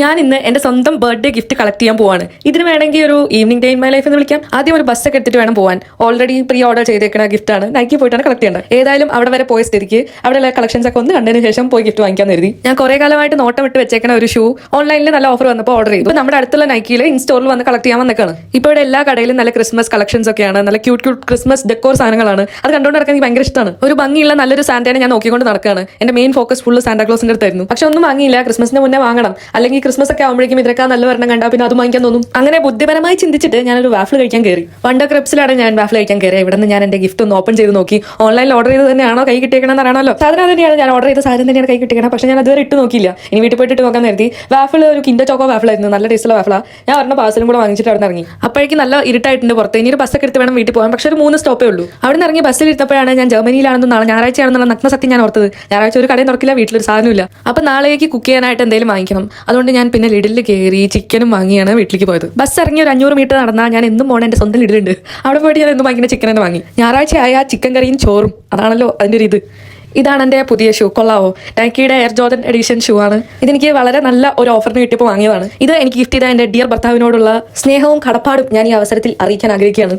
ഞാൻ ഇന്ന് എന്റെ സ്വന്തം ബർത്ത്ഡേ ഗിഫ്റ്റ് കളക്ട് ചെയ്യാൻ പോവാണ്. ഇതിന് വേണമെങ്കിൽ ഒരു evening day in my life എന്ന് വിളിക്കാം. ആദ്യം ഒരു ബസ് ഒക്കെ എടുത്തിട്ട് വേണം പോവാൻ. ഓൾറെഡി പ്രീ ഓർഡർ ചെയ്തേക്കുന്ന ഗിഫ്റ്റാണ് നൈക്കി പോയിട്ടാണ് കളക്ട് ചെയ്യേണ്ടത്. ഏതായാലും അവിടെ വരെ പോയ സ്ഥിതിക്ക് അവിടെയുള്ള കളക്ഷൻസ് ഒക്കെ ഒന്ന് കണ്ടതിന് ശേഷം പോയി ഗിഫ്റ്റ് വാങ്ങിക്കാൻ കരുതി. ഞാൻ കുറെ കാലമായിട്ട് നോട്ടം ഇട്ട് വെച്ചേക്കുന്ന ഒരു ഷൂ ഓൺലൈനിൽ നല്ല ഓഫർ വന്നപ്പോൾ ഓർഡർ ചെയ്തു. നമ്മുടെ അടുത്തുള്ള നൈക്കിയിൽ ഇൻ സ്റ്റോറിൽ വന്ന് കളക്ട് ചെയ്യാൻ വന്നേക്കാണ്. ഇപ്പോൾ ഇവിടെ എല്ലാ കടയിലും നല്ല ക്രിസ്മസ് കളക്ഷൻസ് ഒക്കെയാണ്. നല്ല ക്യൂട്ട് ക്യൂട്ട് ക്രിസ്മസ് ഡെക്കോർ സാധനങ്ങളാണ്. അത് കണ്ടുകൊണ്ട് നടക്കാൻ എനിക്ക് ഭയങ്കര ഇഷ്ടമാണ് ഒരു ഭംഗിയുള്ള നല്ലൊരു സാന്റേനെ ഞാൻ നോക്കിക്കൊണ്ട് നടക്കുകയാണ് എന്റെ മെയിൻ ഫോക്കസ് ഫുൾ സാന്റാക്ലോസിന്റെ അടുത്തായിരുന്നു. പക്ഷെ ഒന്നും വാങ്ങിയില്ല. ക്രിസ്മസിന് മുന്നേ വാങ്ങണം. അല്ലെങ്കിൽ ക്രിസ്മസ് ഒക്കെ ആകുമ്പോഴേക്കും ഇതിനൊക്കെ നല്ല വരണം കണ്ടാൽ പിന്നെ അത് വാങ്ങിക്കാൻ തോന്നും. അങ്ങനെ ബുദ്ധിപരമായി ചിന്തിച്ചിട്ട് ഞാനൊരു വാഫിൾ കഴിക്കാൻ കയറി വണ്ട ക്രിപ്സിലാണ് ഞാൻ വാഫിൾ കഴിക്കാൻ കയറി ഇവിടെ നിന്ന് ഞാൻ എന്റെ ഗിഫ്റ്റ് ഒന്ന് ഓപ്പൺ ചെയ്ത് നോക്കി. ഓൺലൈനിൽ ഓർഡർ ചെയ്ത് തന്നെയാണോ? കൈ കിട്ടിയേക്കണമെന്ന് അറിയണമല്ലോ സാധനം തന്നെയാണ്. ഞാൻ ഓർഡർ ചെയ്ത സാധനം തന്നെയാണ് കൈ കിട്ടിയേക്കണം. പക്ഷേ ഞാൻ അതുവരെ ഇട്ട് നോക്കിയില്ല. ഇനി വീട്ടിൽ പോയിട്ട് ഇട്ട് നോക്കാൻ നിർത്തി വാഫിൾ ഒരു കിൻഡോ ചോക്കോ വാഫിളായിരുന്നു നല്ല ടേസ്റ്റുള്ള വാഫിള ഞാൻ പറഞ്ഞ പാസലും കൂടെ വാങ്ങിച്ചിട്ട് അവിടെ ഇറങ്ങി. അപ്പോഴേക്കും നല്ല ഇരുട്ടായിട്ടുണ്ട് പുറത്ത്. ഇനി ഒരു ബസ്സൊക്കെ എടുത്ത് വേണം വീട്ടിൽ പോകാൻ. പക്ഷേ ഒരു മൂന്ന് സ്റ്റോപ്പേ ഉള്ളൂ. അവിടെ നിന്ന് ഇറങ്ങി ബസ്സിൽ ഇരുത്തപ്പോഴാണ് ഞാൻ ജർമ്മനിയിലാണെന്നാണ് നാളെ ഞായറാഴ്ചയാണെന്നുള്ള നഗ്നസത്യം ഞാൻ ഓർത്തത്. ഞായറാഴ്ച ഒരു കടയും തുറക്കില്ല വീട്ടിലൊരു സാധനമില്ല അപ്പൊ നാളേക്ക് കുക്ക് ചെയ്യാനായിട്ട് എന്തെങ്കിലും വാങ്ങിക്കണം. അതുകൊണ്ട് ഞാൻ പിന്നെ ലിഡിൽ കയറി ചിക്കനും വാങ്ങിയാണ് വീട്ടിലേക്ക് പോയത്. ബസ് ഇറങ്ങി ഒരു അഞ്ഞൂറ് മീറ്റർ നടന്നാൽ ഞാൻ എന്നും പോണ എന്റെ സ്വന്തം ലിഡിലുണ്ട് അവിടെ പോയിട്ട് ഞാൻ എന്നും വാങ്ങിയ ചിക്കൻ തന്നെ വാങ്ങി. ഞായറാഴ്ച ആയ ചിക്കൻ കറിയും ചോറും അതാണല്ലോ അതിന്റെ ഒരു ഇത്. ഇതാണ് എന്റെ പുതിയ ഷൂ കൊള്ളാവോ? നൈക്കിയുടെ എയർ ജോർഡൻ എഡിഷൻ ഷൂ ആണ്. ഇതെനിക്ക് വളരെ നല്ല ഒരു ഓഫറിന് കിട്ടിയപ്പോൾ വാങ്ങിയതാണ്. ഇത് എനിക്ക് ഗിഫ്റ്റ് ചെയ്ത എന്റെ ഡിയർ ഭർത്താവിനോടുള്ള സ്നേഹവും കടപ്പാടും ഞാൻ ഈ അവസരത്തിൽ അറിയിക്കാൻ ആഗ്രഹിക്കുകയാണ്.